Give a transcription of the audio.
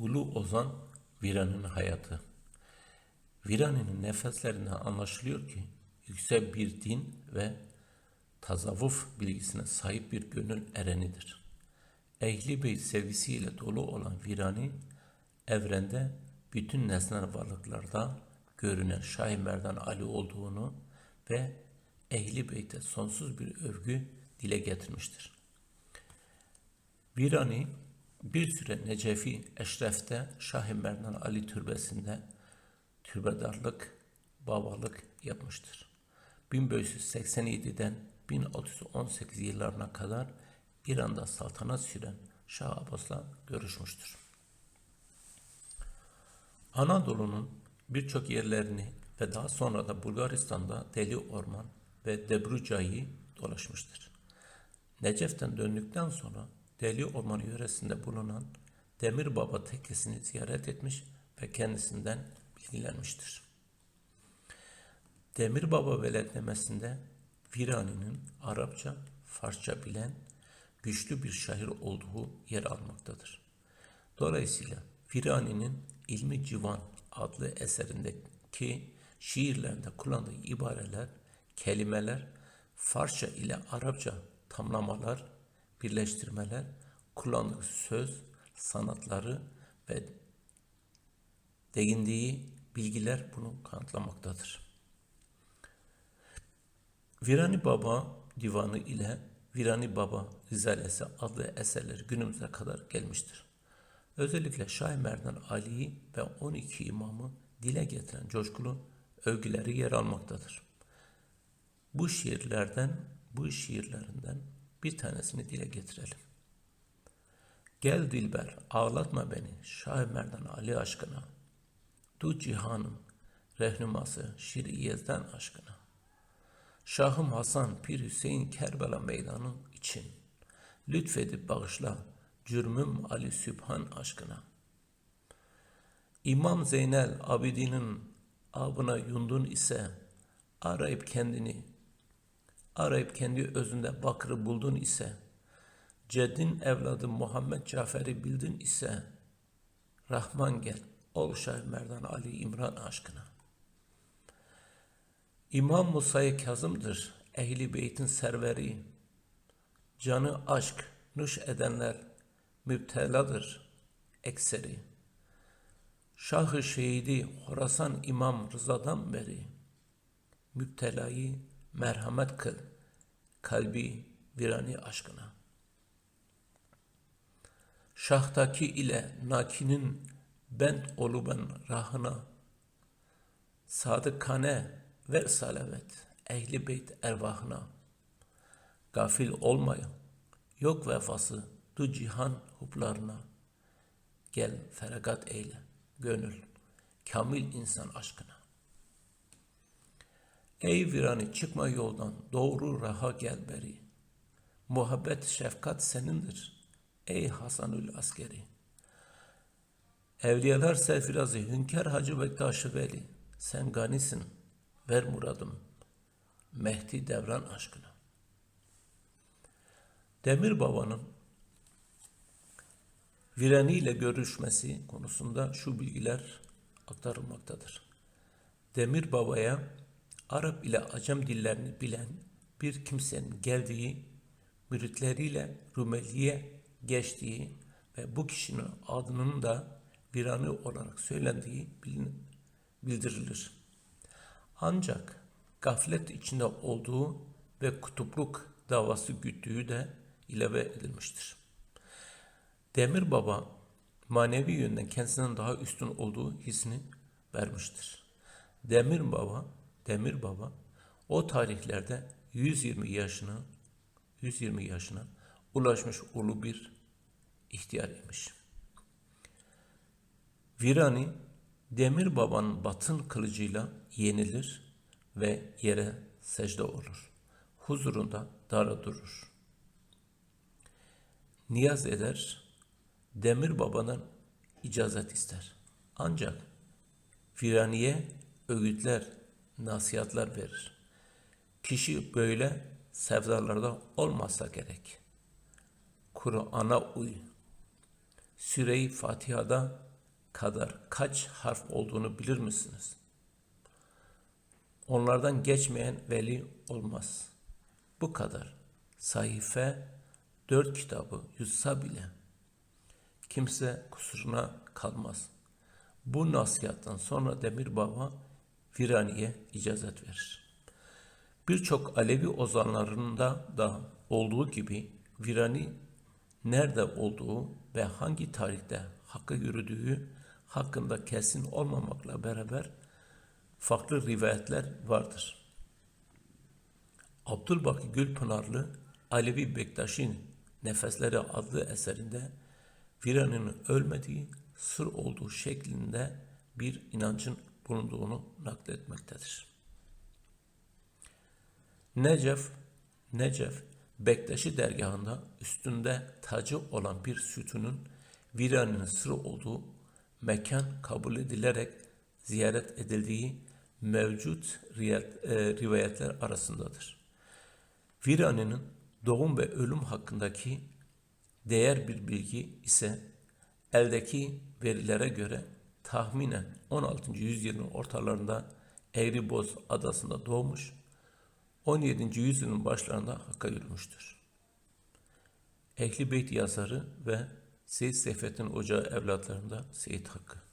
Ulu Ozan Virani'nin hayatı. Virani'nin nefeslerinden anlaşılıyor ki yüksek bir din ve tasavvuf bilgisine sahip bir gönül erenidir. Ehli beyt sevgisiyle dolu olan Virani, evrende bütün nesnel varlıklarda görünen Şah-ı Merdan Ali olduğunu ve Ehli Beyt'e sonsuz bir övgü dile getirmiştir. Virani bir süre Necefi Eşref'te Şah-ı Merdan Ali türbesinde türbedarlık, babalık yapmıştır. 1587'den 1618 yıllarına kadar İran'da saltanat süren Şah Abbas'la görüşmüştür. Anadolu'nun birçok yerlerini ve daha sonra da Bulgaristan'da Deli Orman ve Debruca'yı dolaşmıştır. Necef'ten döndükten sonra Deli Orman yöresinde bulunan Demir Baba tekkesini ziyaret etmiş ve kendisinden bilgilenmiştir. Demir Baba veletlemesinde Virani'nin Arapça, Farsça bilen güçlü bir şair olduğu yer almaktadır. Dolayısıyla Virani'nin İlmi Civan adlı eserindeki şiirlerinde kullandığı ibareler, kelimeler, Farsça ile Arapça tamlamalar, birleştirmeler, kullandığı söz, sanatları ve değindiği bilgiler bunu kanıtlamaktadır. Virani Baba divanı ile Virani Baba Risalesi adlı eserler günümüze kadar gelmiştir. Özellikle Şah Merdan Ali'yi ve 12 imamı dile getiren coşkulu övgüleri yer almaktadır. Bu şiirlerden, bu şiirlerinden bir tanesini dile getirelim. Gel Dilber, ağlatma beni Şah Merdan Ali aşkına. Du cihanın rehnuması Şir-i aşkına. Şahım Hasan Pir Hüseyin Kerbela meydanı için lütfedip bağışla cürmüm Ali Sübhan aşkına. İmam Zeynel Abidin'in abına yundun ise arayıp kendini arayıp kendi özünde Bakr'ı buldun ise Ceddin evladı Muhammed Cafer'i bildin ise Rahman gel ol Şah Merdan Ali İmran aşkına. İmam Musa-i Kazım'dır ehli beytin serveri. Canı aşk, nuş edenler müpteladır ekseri. Şah-ı şehidi Horasan İmam Rıza'dan beri müptelayı merhamet kıl. Kalbi virani aşkına. Şahtaki ile nakinin bent olu ben rahına. Sadıkane ver salavet ehli beyt ervahına. Gafil olmayın yok vefası du cihan huplarına gel feragat eyle gönül kamil insan aşkına ey virani çıkma yoldan doğru raha gel beri muhabbet şefkat senindir ey Hasanül askeri Evliyalar serfirazı Hünkar Hacı Bektaş Veli sen ganisin ver muradım Mehdi Devran aşkına. Demir Baba'nın Virani ile görüşmesi konusunda şu bilgiler aktarılmaktadır. Demir Baba'ya Arap ile Acem dillerini bilen bir kimsenin geldiği, müritleriyle Rumeli'ye geçtiği ve bu kişinin adının da Virani olarak söylendiği bildirilir. Ancak gaflet içinde olduğu ve kutupluk davası güttüğü de ilave edilmiştir. Demir Baba manevi yönden kendisinden daha üstün olduğu hissini vermiştir. Demir Baba, Demir Baba o tarihlerde 120 yaşına 120 yaşına ulaşmış ulu bir ihtiyar imiş. Virani Demir Baba'nın batın kılıcıyla yenilir ve yere secde olur. Huzurunda dara durur. Niyaz eder, Demir Baba'dan icazet ister. Ancak Viraniye öğütler, nasihatler verir. Kişi böyle sevdalarda olmazsa gerek. Kur'an'a uy. Süre-i Fatiha'da kadar kaç harf olduğunu bilir misiniz? Onlardan geçmeyen veli olmaz. Bu kadar. Sayfe dört kitabı yutsa bile kimse kusuruna kalmaz. Bu nasihattan sonra Demir Baba Virani'ye icazet verir. Birçok Alevi ozanlarında da olduğu gibi Virani nerede olduğu ve hangi tarihte hakka yürüdüğü hakkında kesin olmamakla beraber farklı rivayetler vardır. Abdülbaki Gülpınarlı Alevi Bektaş'ın Nefesleri adlı eserinde Virani'nin ölmediği, sır olduğu şeklinde bir inancın bulunduğunu nakletmektedir. Necef, Necef, Bektaşi dergahında üstünde tacı olan bir sütunun Virani'nin sırrı olduğu mekan kabul edilerek ziyaret edildiği mevcut e, rivayetler arasındadır. Virani'nin doğum ve ölüm hakkındaki değer bir bilgi ise eldeki verilere göre tahminen 16. yüzyılın ortalarında Eğriboz adasında doğmuş, 17. yüzyılın başlarında Hakk'a yürümüştür. Ehli Beyt yazarı ve Seyyid Seyfettin Ocağı evlatlarında Seyit Hakkı.